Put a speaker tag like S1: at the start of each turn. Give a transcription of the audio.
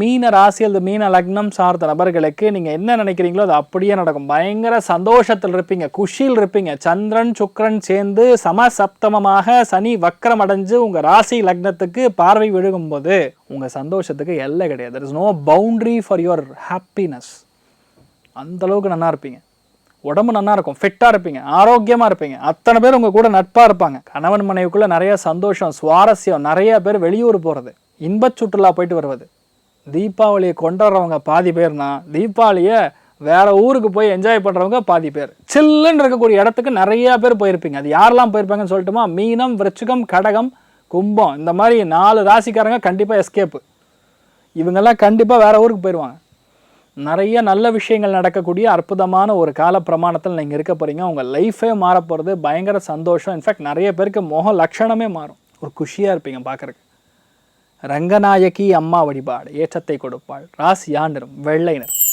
S1: மீன ராசி அல்லது மீன லக்னம் சார்ந்த நபர்களுக்கு நீங்கள் என்ன நினைக்கிறீங்களோ அது அப்படியே நடக்கும். பயங்கர சந்தோஷத்தில் இருப்பீங்க குஷியில் இருப்பீங்க. சந்திரன் சுக்ரன் சேர்ந்து சமசப்தமமாக சனி வக்கரம் அடைஞ்சு உங்கள் ராசி லக்னத்துக்கு பார்வை விழுகும்போது உங்கள் சந்தோஷத்துக்கு எல்லை கிடையாது. Is no boundary for your happiness அந்த அளவுக்கு நல்லா இருப்பீங்க. உடம்பு நல்லா இருக்கும் ஃபிட்டாக இருப்பீங்க ஆரோக்கியமாக இருப்பீங்க. அத்தனை பேர் உங்கள் கூட நட்பாக இருப்பாங்க. கணவன் மனைவிக்குள்ளே நிறைய சந்தோஷம் சுவாரஸ்யம் நிறைய பேர் வெளியூர் போகிறது இன்பச் சுற்றுலா போயிட்டு வருவது தீபாவளியை கொண்டாடுறவங்க பாதி பேர்னா தீபாவளியை வேற ஊருக்கு போய் என்ஜாய் பண்ணுறவங்க பாதி பேர். சில்லுன்னு இருக்கக்கூடிய இடத்துக்கு நிறைய பேர் போயிருப்பீங்க. அது யாரெல்லாம் போயிருப்பாங்கன்னு சொல்லட்டுமா? மீனம் விருச்சிகம் கடகம் கும்பம். இந்த மாதிரி நாலு ராசிக்காரங்க கண்டிப்பாக எஸ்கேப்பு இவங்கெல்லாம் கண்டிப்பாக வேற ஊருக்கு போயிடுவாங்க நிறைய நல்ல விஷயங்கள் நடக்கக்கூடிய அற்புதமான ஒரு கால பிரமாணத்தில் நீங்கள் இருக்க போகிறீங்க உங்கள் லைஃபே மாறப்போகிறது பயங்கர சந்தோஷம். இன்ஃபேக்ட் நிறைய பேருக்கு முக லட்சணமே மாறும். ஒரு குஷியாக இருப்பீங்க பார்க்குறக்கு ரங்கநாயகி அம்மா வழிபாடு ஏற்றத்தை கொடுப்பாள். ராசி ஆண்டிரும் வெள்ளை நிறம்.